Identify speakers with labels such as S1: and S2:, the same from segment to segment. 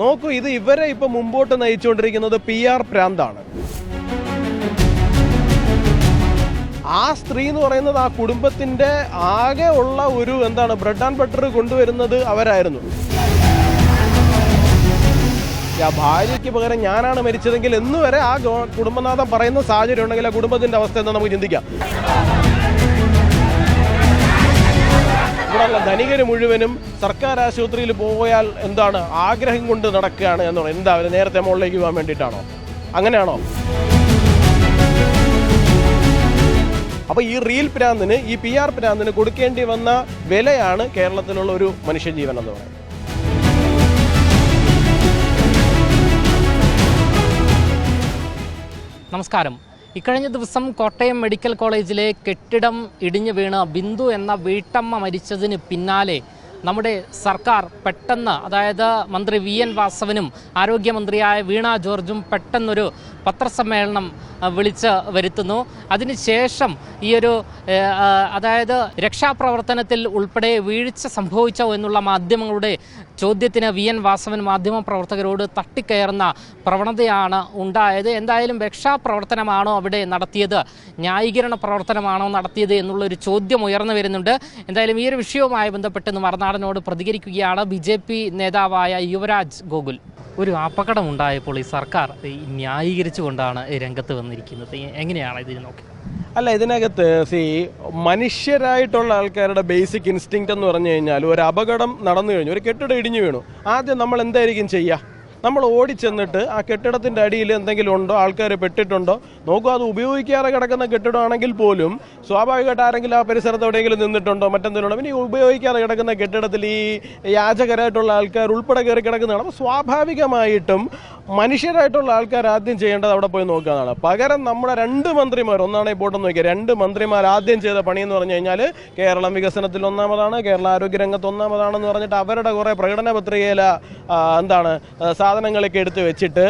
S1: നോക്കൂ ഇത് ഇവരെ ഇപ്പൊ മുമ്പോട്ട് നയിച്ചുകൊണ്ടിരിക്കുന്നത് പി ആർ പ്രാന്താണ്. ആ സ്ത്രീ എന്ന് പറയുന്നത് ആ കുടുംബത്തിന്റെ ആകെ ഉള്ള ഒരു എന്താണ് ബ്രെഡ് ആൻഡ് ബട്ടർ കൊണ്ടുവരുന്നത് അവരായിരുന്നു. ഭാര്യയ്ക്ക് പകരം ഞാനാണ് മരിച്ചതെങ്കിൽ എന്നുവരെ ആ കുടുംബനാഥം പറയുന്ന സാഹചര്യം ഉണ്ടെങ്കിൽ ആ കുടുംബത്തിന്റെ അവസ്ഥ എന്താ നമുക്ക് ചിന്തിക്കാം. ഇവിടെയുള്ള ധനികര് മുഴുവനും സർക്കാർ ആശുപത്രിയിൽ പോയാൽ എന്താണ് ആഗ്രഹം കൊണ്ട് നടക്കുകയാണ് എന്ന് പറയുന്നത് എന്താ നേരത്തെ മുകളിലേക്ക് പോകാൻ വേണ്ടിയിട്ടാണോ? അങ്ങനെയാണോ? അപ്പോൾ ഈ റീൽ പ്രാന്തിന് ഈ പി ആർ പ്രാന്തിന് കൊടുക്കേണ്ടി വന്ന വിലയാണ് കേരളത്തിലുള്ള ഒരു മനുഷ്യജീവൻ എന്ന് പറയുന്നത്.
S2: നമസ്കാരം. ഇക്കഴിഞ്ഞ ദിവസം കോട്ടയം മെഡിക്കൽ കോളേജിലെ കെട്ടിടം ഇടിഞ്ഞു വീണ് ബിന്ദു എന്ന വീട്ടമ്മ മരിച്ചതിന് പിന്നാലെ നമ്മുടെ സർക്കാർ പെട്ടെന്ന് അതായത് മന്ത്രി വി എൻ വാസവനും ആരോഗ്യമന്ത്രിയായ വീണ ജോർജും പെട്ടെന്നൊരു പത്രസമ്മേളനം വിളിച്ച് വരുത്തുന്നു. അതിനുശേഷം ഈ ഒരു അതായത് രക്ഷാപ്രവർത്തനത്തിൽ ഉൾപ്പെടെ വീഴ്ച സംഭവിച്ചോ എന്നുള്ള മാധ്യമങ്ങളുടെ ചോദ്യത്തിന് വി എൻ വാസവൻ മാധ്യമപ്രവർത്തകരോട് തട്ടിക്കയറുന്ന പ്രവണതയാണ് ഉണ്ടായത്. എന്തായാലും രക്ഷാപ്രവർത്തനമാണോ അവിടെ നടത്തിയത്? ന്യായീകരണ പ്രവർത്തനമാണോ നടത്തിയത് എന്നുള്ളൊരു ചോദ്യം ഉയർന്നു വരുന്നുണ്ട്. എന്തായാലും ഈ ഒരു വിഷയവുമായി ബന്ധപ്പെട്ട് ഇന്ന് മറുനാടനോട് പ്രതികരിക്കുകയാണ് ബി ജെ പി നേതാവായ യുവരാജ് ഗോകുൽ. ഒരു അപകടം ഉണ്ടായപ്പോൾ ഈ സർക്കാർ ന്യായീകരിച്ചുകൊണ്ടാണ് രംഗത്ത് വന്നിരിക്കുന്നത്. എങ്ങനെയാണ് ഇതിന് നോക്കി?
S1: അല്ല ഇതിനകത്ത് സി മനുഷ്യരായിട്ടുള്ള ആൾക്കാരുടെ ബേസിക് ഇൻസ്റ്റിങ്ക്റ്റ് എന്ന് പറഞ്ഞു കഴിഞ്ഞാൽ ഒരു അപകടം നടന്നു കഴിഞ്ഞു ഒരു കെട്ടിടം ഇടിഞ്ഞു വീണു. ആദ്യം നമ്മൾ എന്തായിരിക്കും ചെയ്യുക നമ്മൾ ഓടിച്ചെന്നിട്ട് ആ കെട്ടിടത്തിന്റെ അടിയിൽ എന്തെങ്കിലും ഉണ്ടോ? ആൾക്കാർ പെട്ടിട്ടുണ്ടോ? നോക്കുക അത് ഉപയോഗിക്കാതെ കിടക്കുന്ന കെട്ടിടമാണെങ്കിൽ പോലും സ്വാഭാവികമായിട്ട് ആരെങ്കിലും ആ പരിസരത്ത് എവിടെയെങ്കിലും നിന്നിട്ടുണ്ടോ? മറ്റെന്തെങ്കിലും പിന്നെ ഉപയോഗിക്കാതെ കിടക്കുന്ന കെട്ടിടത്തിൽ ഈ യാചകരായിട്ടുള്ള ആൾക്കാർ ഉൾപ്പെടെ കയറി കിടക്കുന്നതാണ്. അപ്പോൾ സ്വാഭാവികമായിട്ടും മനുഷ്യരായിട്ടുള്ള ആൾക്കാർ ആദ്യം ചെയ്യേണ്ടത് അവിടെ പോയി നോക്കാന്നാണ് പകരം നമ്മുടെ രണ്ട് മന്ത്രിമാർ ഒന്നാണെങ്കിൽ പോട്ടെന്ന് നോക്കിയാൽ രണ്ട് മന്ത്രിമാർ ആദ്യം ചെയ്ത പണി എന്ന് പറഞ്ഞു കഴിഞ്ഞാൽ കേരളം വികസനത്തിൽ ഒന്നാമതാണ് കേരള ആരോഗ്യ ആരോഗ്യരംഗത്ത് ഒന്നാമതാണെന്ന് പറഞ്ഞിട്ട് അവരുടെ കുറേ പ്രകടന പത്രികയില എന്താണ് സാധനങ്ങളൊക്കെ എടുത്ത് വെച്ചിട്ട്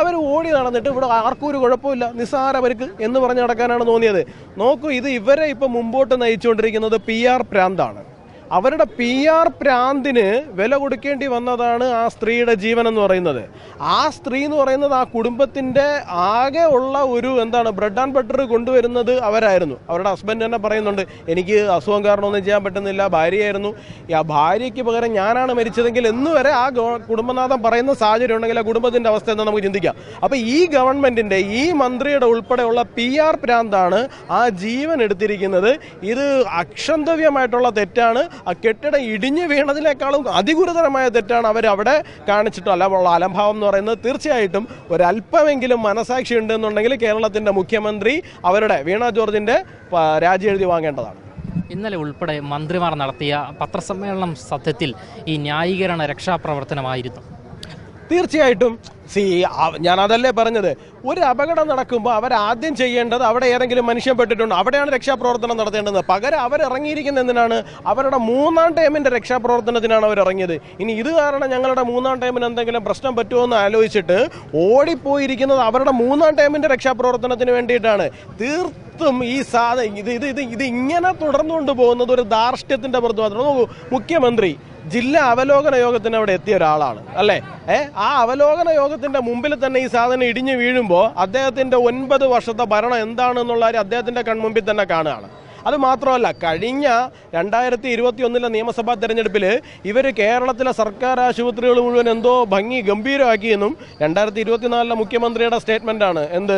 S1: അവർ ഓടി നടന്നിട്ട് ഇവിടെ ആർക്കും ഒരു കുഴപ്പമില്ല നിസ്സാര പരിക്ക് എന്ന് പറഞ്ഞ് നടക്കാനാണ് തോന്നിയത്. നോക്കൂ ഇത് ഇവരെ ഇപ്പം മുമ്പോട്ട് നയിച്ചുകൊണ്ടിരിക്കുന്നത് പി ആർ പ്രാന്താണ്. അവരുടെ പി ആർ പ്രാന്തിന് വില കൊടുക്കേണ്ടി വന്നതാണ് ആ സ്ത്രീയുടെ ജീവൻ എന്ന് പറയുന്നത്. ആ സ്ത്രീ എന്ന് പറയുന്നത് ആ കുടുംബത്തിന്റെ ആകെ ഉള്ള ഒരു എന്താണ് ബ്രെഡ് ആൻഡ് ബട്ടർ കൊണ്ടുവരുന്നത് അവരായിരുന്നു. അവരുടെ ഹസ്ബൻഡ് തന്നെ പറയുന്നുണ്ട് എനിക്ക് അസുഖം കാരണം ഒന്നും ചെയ്യാൻ പറ്റുന്നില്ല ഭാര്യയായിരുന്നു. ആ ഭാര്യയ്ക്ക് പകരം ഞാനാണ് മരിച്ചതെങ്കിൽ എന്ന് വരെ ആ കുടുംബനാഥം പറയുന്ന സാഹചര്യം ഉണ്ടെങ്കിൽ ആ കുടുംബത്തിന്റെ അവസ്ഥ എന്താ നമുക്ക് ചിന്തിക്കാം. അപ്പോൾ ഈ ഗവൺമെന്റിന്റെ ഈ മന്ത്രിയുടെ ഉൾപ്പെടെയുള്ള പി ആർ പ്രാന്താണ് ആ ജീവൻ എടുത്തിരിക്കുന്നത്. ഇത് അക്ഷന്തവ്യമായിട്ടുള്ള തെറ്റാണ്. ആ കെട്ടിടം ഇടിഞ്ഞു വീണതിനേക്കാളും അതിഗുരുതരമായ തെറ്റാണ് അവർ അവിടെ കാണിച്ചിട്ടും അല്ല അലംഭാവം എന്ന് പറയുന്നത് തീർച്ചയായിട്ടും ഒരല്പമെങ്കിലും മനസാക്ഷി ഉണ്ടെന്നുണ്ടെങ്കിൽ കേരളത്തിന്റെ മുഖ്യമന്ത്രി അവരുടെ വീണ ജോർജിന്റെ പ- രാജി എഴുതി വാങ്ങേണ്ടതാണ്.
S2: ഇന്നലെ ഉൾപ്പെടെ മന്ത്രിമാർ നടത്തിയ പത്രസമ്മേളനം സത്യത്തിൽ ഈ ന്യായീകരണ രക്ഷാപ്രവർത്തനമായിരുന്നു.
S1: തീർച്ചയായിട്ടും സി ഞാൻ അതല്ലേ പറഞ്ഞത്? ഒരു അപകടം നടക്കുമ്പോൾ അവരാദ്യം ചെയ്യേണ്ടത് അവിടെ ഏതെങ്കിലും മനുഷ്യൻ പെട്ടിട്ടുണ്ട്. അവിടെയാണ് രക്ഷാപ്രവർത്തനം നടത്തേണ്ടത്. പകരം അവരിറങ്ങിയിരിക്കുന്ന എന്തിനാണ്? അവരുടെ മൂന്നാം ടൈമിന്റെ രക്ഷാപ്രവർത്തനത്തിനാണ് അവർ ഇറങ്ങിയത് ഇനി ഇത് കാരണം ഞങ്ങളുടെ മൂന്നാം ടൈമിന് എന്തെങ്കിലും പ്രശ്നം പറ്റുമോ എന്ന് ആലോചിച്ചിട്ട് ഓടിപ്പോയിരിക്കുന്നത് അവരുടെ മൂന്നാം ടൈമിന്റെ രക്ഷാപ്രവർത്തനത്തിന് വേണ്ടിയിട്ടാണ്. തീർത്തും ഈ സാധനം ഇത് ഇത് ഇത് ഇങ്ങനെ തുടർന്നുകൊണ്ട് പോകുന്നത് ഒരു ധാർഷ്ട്യത്തിന്റെ പുറത്ത് മാത്രം മുഖ്യമന്ത്രി ജില്ലാ അവലോകന യോഗത്തിന് അവിടെ എത്തിയ ഒരാളാണ് അല്ലേ? ഏ ആ അവലോകന യോഗത്തിന്റെ മുമ്പിൽ തന്നെ ഈ സാധനം ഇടിഞ്ഞു വീഴുമ്പോൾ അദ്ദേഹത്തിന്റെ ഒൻപത് വർഷത്തെ ഭരണം എന്താണെന്നുള്ള കാര്യം അദ്ദേഹത്തിന്റെ കൺമുമ്പിൽ തന്നെ കാണുകയാണ്. അത് മാത്രമല്ല കഴിഞ്ഞ രണ്ടായിരത്തി ഇരുപത്തി ഒന്നിലെ നിയമസഭാ തെരഞ്ഞെടുപ്പിൽ ഇവർ കേരളത്തിലെ സർക്കാർ ആശുപത്രികൾ മുഴുവൻ എന്തോ ഭംഗി ഗംഭീരമാക്കിയെന്നും രണ്ടായിരത്തി ഇരുപത്തിനാലിലെ മുഖ്യമന്ത്രിയുടെ സ്റ്റേറ്റ്മെന്റ് ആണ് എന്ത്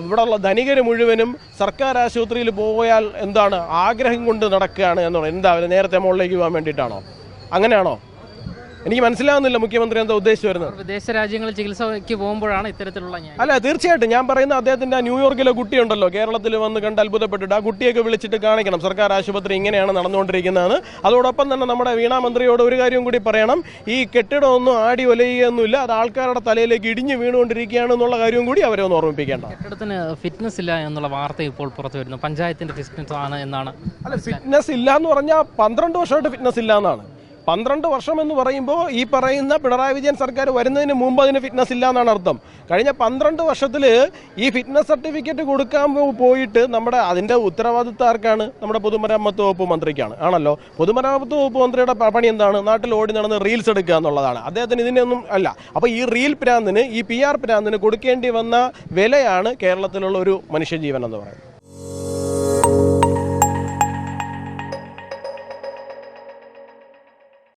S1: ഇവിടെയുള്ള ധനികർ മുഴുവനും സർക്കാർ ആശുപത്രിയിൽ പോയാൽ എന്താണ് ആഗ്രഹം കൊണ്ട് നടക്കുകയാണ് എന്നുള്ളത് എന്താ നേരത്തെ മുകളിലേക്ക് പോകാൻ വേണ്ടിയിട്ടാണോ? അങ്ങനെയാണോ? എനിക്ക് മനസ്സിലാവുന്നില്ല മുഖ്യമന്ത്രി എന്താ ഉദ്ദേശിച്ചു വരുന്നത്
S2: വിദേശ രാജ്യങ്ങളിൽ ചികിത്സയ്ക്ക് പോകുമ്പോഴാണ് ഇത്തരത്തിലുള്ള
S1: അല്ല തീർച്ചയായിട്ടും. ഞാൻ പറയുന്ന അദ്ദേഹത്തിന്റെ ആ ന്യൂയോർക്കിലെ കുട്ടിയുണ്ടല്ലോ. കേരളത്തിൽ വന്ന് കണ്ട് അത്ഭുതപ്പെട്ടിട്ട് ആ കുട്ടിയൊക്കെ വിളിച്ചിട്ട് കാണിക്കണം. സർക്കാർ ആശുപത്രി ഇങ്ങനെയാണ് നടന്നുകൊണ്ടിരിക്കുന്നതെന്ന്. അതോടൊപ്പം തന്നെ നമ്മുടെ വീണാ മന്ത്രിയോട് ഒരു കാര്യം കൂടി പറയണം. ഈ കെട്ടിടമൊന്നും ആടി ഒലയുകയൊന്നുമില്ല. അത് ആൾക്കാരുടെ തലയിലേക്ക് ഇടിഞ്ഞു വീണുകൊണ്ടിരിക്കുകയാണ് എന്നുള്ള കാര്യവും കൂടി അവരെ ഒന്ന് ഓർമ്മിപ്പിക്കേണ്ട.
S2: കെട്ടിടത്തിന് ഫിറ്റ്നസ് ഇല്ല എന്നുള്ള വാർത്ത ഇപ്പോൾ പുറത്തു വരുന്നു. പഞ്ചായത്തിന്റെ ഫിറ്റ്നസ് ആണ് എന്നാണ്
S1: അല്ല ഫിറ്റ്നസ് ഇല്ല എന്ന് പറഞ്ഞാൽ പന്ത്രണ്ട് വർഷമായിട്ട് ഫിറ്റ്നസ് ഇല്ല എന്നാണ് പന്ത്രണ്ട് വർഷം എന്ന് പറയുമ്പോൾ ഈ പറയുന്ന പിണറായി വിജയൻ സർക്കാർ വരുന്നതിന് മുമ്പ് അതിന് ഫിറ്റ്നസ് ഇല്ല എന്നാണ് അർത്ഥം. കഴിഞ്ഞ പന്ത്രണ്ട് വർഷത്തിൽ ഈ ഫിറ്റ്നസ് സർട്ടിഫിക്കറ്റ് കൊടുക്കാൻ പോയിട്ട് നമ്മുടെ അതിന്റെ ഉത്തരവാദിത്വം ആർക്കാണ്? നമ്മുടെ പൊതുമരാമത്ത് വകുപ്പ് മന്ത്രിക്കാണ്. ആണല്ലോ? പൊതുമരാമത്ത് വകുപ്പ് മന്ത്രിയുടെ പണി എന്താണ്? നാട്ടിൽ ഓടി നടന്ന് റീൽസ് എടുക്കുക എന്നുള്ളതാണ്. അദ്ദേഹത്തിന് ഇതിനൊന്നും അല്ല. അപ്പോൾ ഈ റീൽ പ്രാന്തിന് ഈ പി ആർ പ്രാന്തിന് കൊടുക്കേണ്ടി വന്ന വിലയാണ് കേരളത്തിലുള്ള ഒരു മനുഷ്യജീവൻ എന്ന് പറയുന്നത്.